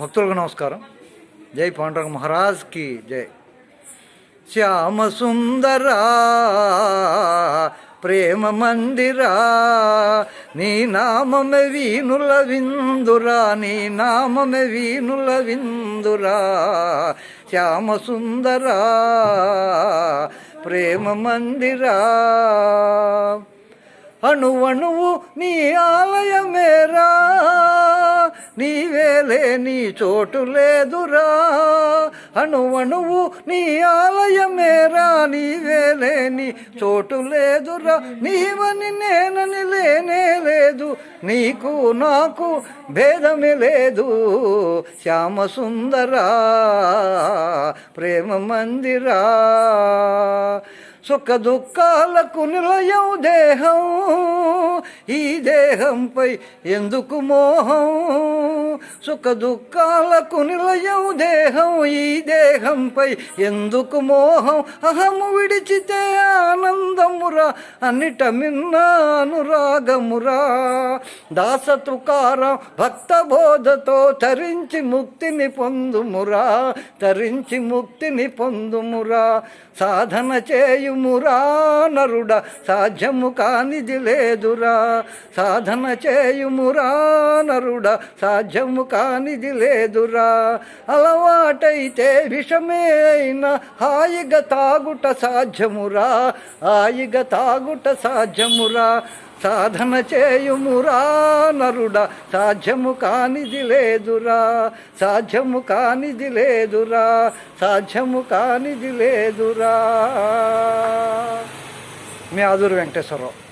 భక్తులకు నమస్కారం. జై పాండురంగ మహారాజ్కి జై. శ్యామ సుందరా ప్రేమ మందిరా నీ నామమే వీనుల విందురా నీ నామమే వీనుల విందురా. శ్యామ సుందరా ప్రేమ మందిరా. అణువణువు నీ ఆలయమేరా లేని నీ చోటు లేదురా. అణువణువు నీ ఆలయమేరా నీవే నీ చోటు లేదురా. నీవని నేనని లేనే లేదు. నీకు నాకు భేదమే లేదు. శ్యామ సుందరా ప్రేమ మందిరా సుఖ దుఃఖాలకు నిలయం దేహం. ఈ దేహంపై ఎందుకు మోహం? సుఖ దుఃఖాలకు నిలయం దేహం ఈ దేహంపై. ఎందుకు మోహం? అహము విడిచితే ఆనందమురా అన్నిట మిన్న అనురాగమురా దాస తుకారం భక్త బోధతో తరించి ముక్తిని పొందుమురా తరించి ముక్తిని పొందుమురా. సాధన చేయుమురా నరుడ సాధ్యము కానిది లేదురా. సాధన చేయుమురా నరుడ సాధ్యము కానిది లేదురా. అలవాటైతే విషమే అయినా హాయిగా తాగుట సాధ్యమురా. హాయిగా తాగుట సాధ్యమురా. సాధన చేయుమురా నరుడా. సాధ్యము కానిది లేదురా. సాధ్యము కానిది లేదురా. సాధ్యము కానిది లేదురా. మీ ఆదురు వెంకటేశ్వరరావు.